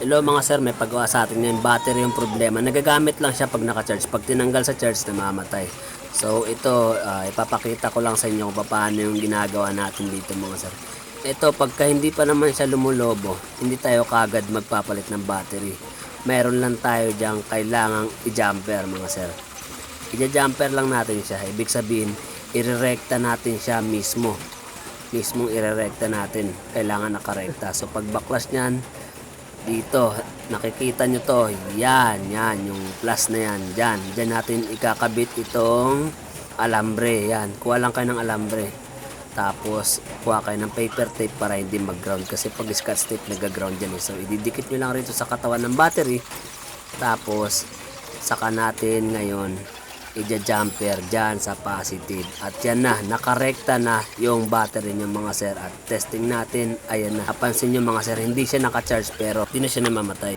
Hello mga sir, may paggawa sa atin ngayon. Battery yung problema. Nagagamit lang siya pag naka-charge. Pag tinanggal sa charge, namamatay. So ito, ah, ipapakita ko lang sa inyo kung paano yung ginagawa natin dito mga sir. Ito, pagka hindi pa naman siya lumulobo, hindi tayo kagad magpapalit ng battery. Meron lang tayo diyang kailangang i-jumper mga sir. I-jumper lang natin siya. Ibig sabihin, irerekta natin siya mismo. Mismong irerekta natin. Kailangan nakarekta. So pag backlash niyan, dito, nakikita nyo to. Yan, yan, yung plus na yan. Diyan, diyan natin ikakabit itong alambre. Yan, kuha lang kayo ng alambre. Tapos, kuha kayo ng paper tape para hindi mag-ground. Kasi pag scotch tape, nag-ground yan. eh. So, ididikit nyo lang rito sa katawan ng battery. Tapos, saka natin ngayon, ija-jumper dyan sa positive. At yan na, nakarekta na yung battery nyo mga sir. At testing natin, ayan na. Napansin nyo mga sir, hindi siya naka-charge pero hindi na siya namamatay.